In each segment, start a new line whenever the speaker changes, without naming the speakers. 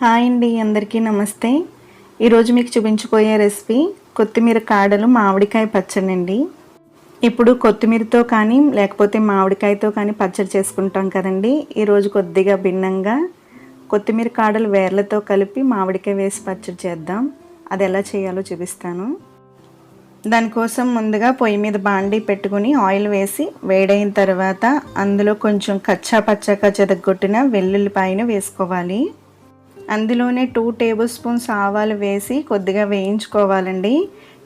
Hi అండి అందరికీ నమస్తే. ఈరోజు మీకు చూపించబోయే రెసిపీ కొత్తిమీర కాడలు మామిడికాయ పచ్చడి అండి. ఇప్పుడు కొత్తిమీరతో కానీ లేకపోతే మామిడికాయతో కానీ పచ్చడి చేసుకుంటాం కదండి. ఈరోజు కొద్దిగా భిన్నంగా కొత్తిమీర కాడలు వేర్లతో కలిపి మామిడికాయ వేసి పచ్చడి చేద్దాం. అది ఎలా చేయాలో చూపిస్తాను. దానికోసం ముందుగా పొయ్యి మీద బాండీ పెట్టుకుని ఆయిల్ వేసి వేడైన తర్వాత అందులో కొంచెం కచ్చా పచ్చగా చెదగొట్టిన వెల్లుల్లిపాయను వేసుకోవాలి. అందులోనే టూ టేబుల్ స్పూన్స్ ఆవాలు వేసి కొద్దిగా వేయించుకోవాలండి.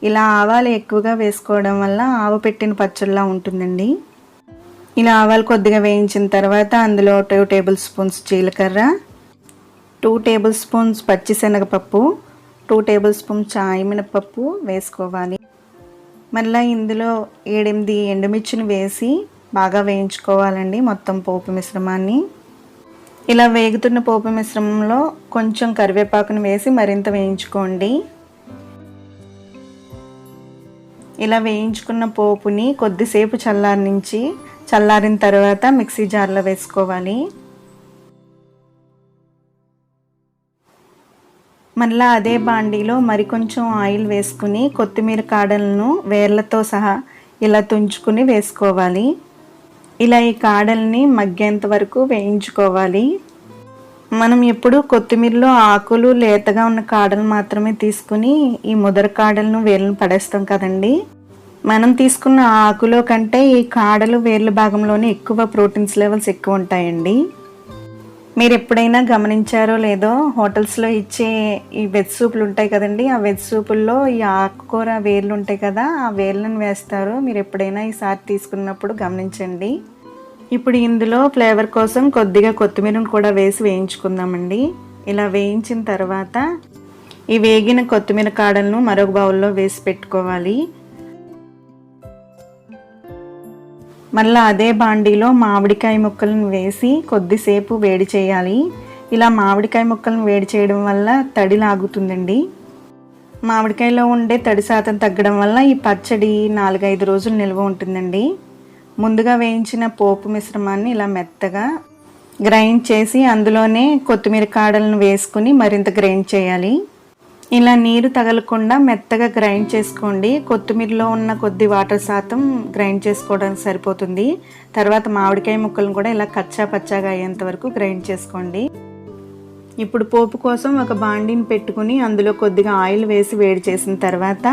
ఇలా ఆవాలు ఎక్కువగా వేసుకోవడం వల్ల ఆవు పెట్టిన పచ్చడిలా ఉంటుందండి. ఇలా ఆవాలు కొద్దిగా వేయించిన తర్వాత అందులో టూ టేబుల్ స్పూన్స్ జీలకర్ర టూ టేబుల్ స్పూన్స్ పచ్చిశనగపప్పు టూ టేబుల్ స్పూన్ చాయ్ మినపప్పు వేసుకోవాలి. మళ్ళీ ఇందులో ఏడెనిమిది ఎండుమిర్చిని వేసి బాగా వేయించుకోవాలండి మొత్తం పోపు మిశ్రమాన్ని. ఇలా వేగుతున్న పోపు మిశ్రమంలో కొంచెం కరివేపాకును వేసి మరింత వేయించుకోండి. ఇలా వేయించుకున్న పోపుని కొద్దిసేపు చల్లారించి చల్లారిన తర్వాత మిక్సీ జార్లో వేసుకోవాలి. మళ్ళీ అదే బాండీలో మరి కొంచెం ఆయిల్ వేసుకుని కొత్తిమీర కాడలను వేర్లతో సహా ఇలా తుంచుకుని వేసుకోవాలి. ఇలా ఈ కాడల్ని మగ్గేంత వరకు వేయించుకోవాలి. మనం ఎప్పుడు కొత్తిమీరలో ఆకులు లేతగా ఉన్న కాడలు మాత్రమే తీసుకుని ఈ ముదర కాడలను వేర్లను పడేస్తాం కదండి. మనం తీసుకున్న ఆకులో కంటే ఈ కాడలు వేర్ల భాగంలోనే ఎక్కువ ప్రోటీన్స్ లెవెల్స్ ఎక్కువ ఉంటాయండి. మీరు ఎప్పుడైనా గమనించారో లేదో హోటల్స్లో ఇచ్చే ఈ వెజ్ సూపులు ఉంటాయి కదండి ఆ వెజ్ సూపుల్లో ఈ ఆకుకూర వేర్లు ఉంటాయి కదా ఆ వేర్లను వేస్తారు. మీరు ఎప్పుడైనా ఈసారి తీసుకున్నప్పుడు గమనించండి. ఇప్పుడు ఇందులో ఫ్లేవర్ కోసం కొద్దిగా కొత్తిమీరను కూడా వేసి వేయించుకుందామండి. ఇలా వేయించిన తర్వాత ఈ వేగిన కొత్తిమీర కాడలను మరొక బౌల్లో వేసి పెట్టుకోవాలి. మళ్ళీ అదే బాండీలో మామిడికాయ ముక్కలను వేసి కొద్దిసేపు వేడి చేయాలి. ఇలా మామిడికాయ ముక్కలను వేడి చేయడం వల్ల తడి లాగుతుందండి. మామిడికాయలో ఉండే తడి శాతం తగ్గడం వల్ల ఈ పచ్చడి నాలుగైదు రోజులు నిల్వ ఉంటుందండి. ముందుగా వేయించిన పోపు మిశ్రమాన్ని ఇలా మెత్తగా గ్రైండ్ చేసి అందులోనే కొత్తిమీర కాడలను వేసుకుని మరింత గ్రైండ్ చేయాలి. ఇలా నీరు తగలకుండా మెత్తగా గ్రైండ్ చేసుకోండి. కొత్తిమీరలో ఉన్న కొద్ది వాటర్ శాతం గ్రైండ్ చేసుకోవడానికి సరిపోతుంది. తర్వాత మామిడికాయ ముక్కలను కూడా ఇలా కచ్చా పచ్చాగా అయ్యేంత వరకు గ్రైండ్ చేసుకోండి. ఇప్పుడు పోపు కోసం ఒక బాండీని పెట్టుకుని అందులో కొద్దిగా ఆయిల్ వేసి వేడి చేసిన తర్వాత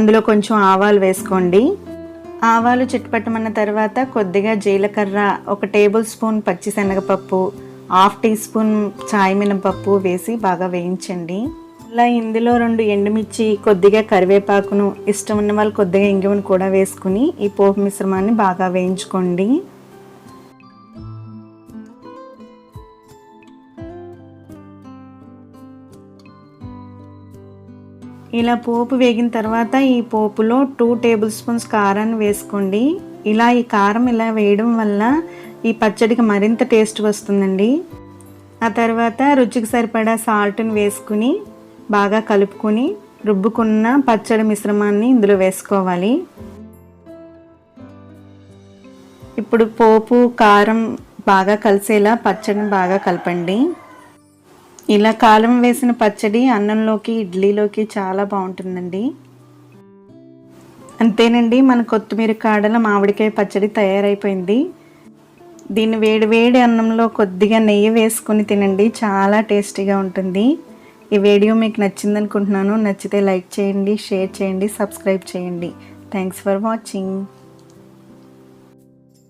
అందులో కొంచెం ఆవాలు వేసుకోండి. ఆవాలు చిట్టుపట్టమన్న తర్వాత కొద్దిగా జీలకర్ర ఒక టేబుల్ స్పూన్ పచ్చిశనగపప్పు హాఫ్ టీ స్పూన్ చాయ్ మినపప్పు వేసి బాగా వేయించండి. అలా ఇందులో రెండు ఎండుమిర్చి కొద్దిగా కరివేపాకును ఇష్టం ఉన్న వాళ్ళు కొద్దిగా ఇంగువను కూడా వేసుకుని ఈ పోపు మిశ్రమాన్ని బాగా వేయించుకోండి. ఇలా పోపు వేగిన తర్వాత ఈ పోపులో టూ టేబుల్ స్పూన్స్ కారాన్ని వేసుకోండి. ఇలా ఈ కారం ఇలా వేయడం వల్ల ఈ పచ్చడికి మరింత టేస్ట్ వస్తుందండి. ఆ తర్వాత రుచికి సరిపడా సాల్ట్ని వేసుకుని బాగా కలుపుకొని రుబ్బుకున్న పచ్చడి మిశ్రమాన్ని ఇందులో వేసుకోవాలి. ఇప్పుడు పోపు కారం బాగా కలిసేలా పచ్చడిని బాగా కలపండి. ఇలా కారం వేసిన పచ్చడి అన్నంలోకి ఇడ్లీలోకి చాలా బాగుంటుందండి. అంతేనండి మన కొత్తిమీర కాడల మామిడికాయ పచ్చడి తయారైపోయింది. దీన్ని వేడి వేడి అన్నంలో కొద్దిగా నెయ్యి వేసుకొని తినండి చాలా టేస్టీగా ఉంటుంది. ఈ వీడియో మీకు నచ్చింది అనుకుంటున్నాను నచ్చితే లైక్ చేయండి షేర్ చేయండి సబ్స్క్రైబ్ చేయండి. Thanks for watching